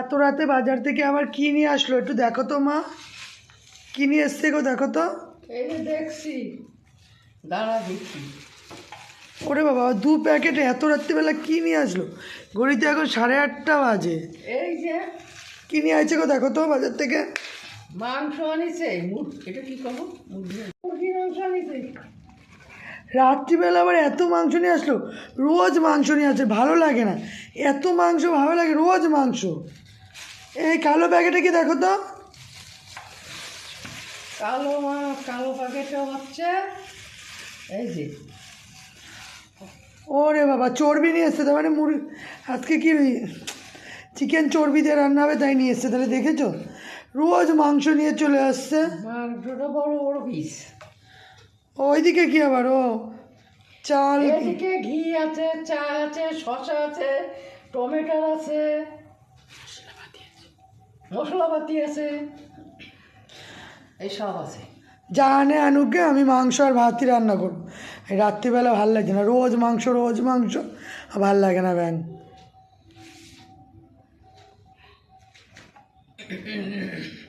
এত রাতে বাজার থেকে আবার কি নিয়ে আসলো? একটু দেখো তো মা। কি নিয়ে এসছে গো দেখো তো। এই দেখছি। দাঁড়া দেখছি। ওরে বাবা দু প্যাকেটে এত রাত্রিবেলা কি নিয়ে আসলো? ঘড়িতে এখন সাড়ে আটটা বাজে। এই যে। কি নিয়ে আছে গো দেখো তো বাজার থেকে। মাংস আনিছে। এটা কি মুরগি মাংস আনিছে? রাত্রিবেলা আবার এত মাংস নিয়ে আসলো? রোজ মাংস নিয়ে আসে ভালো লাগে না। এত মাংস ভালো লাগে রোজ মাংস। এই কালো প্যাকেটে কি দেখো তো? কালো কালো প্যাকেটও হচ্ছে এই যে। ওরে বাবা চর্বি নিয়ে এসছে তার মানে মুরগি আজকে কি চিকেন চর্বি দিয়ে রান্না হবে তাই নিয়ে এসছে তাহলে দেখেছ? রোজ মাংস নিয়ে চলে আসছে। মাংসটা বড় বড় পিস ওইদিকে কি আবার? ও চাল এদিকে ঘি আছে চা আছে শসা আছে টমেটো আছে। মশলাপাতি আছে। এইসব আছে। যা আনে আনুকে আমি মাংস আর ভাতই রান্না করব। রাত্রিবেলা ভালো লাগছে না। রোজ মাংস রোজ মাংস। ভালো লাগে না ব্যাং।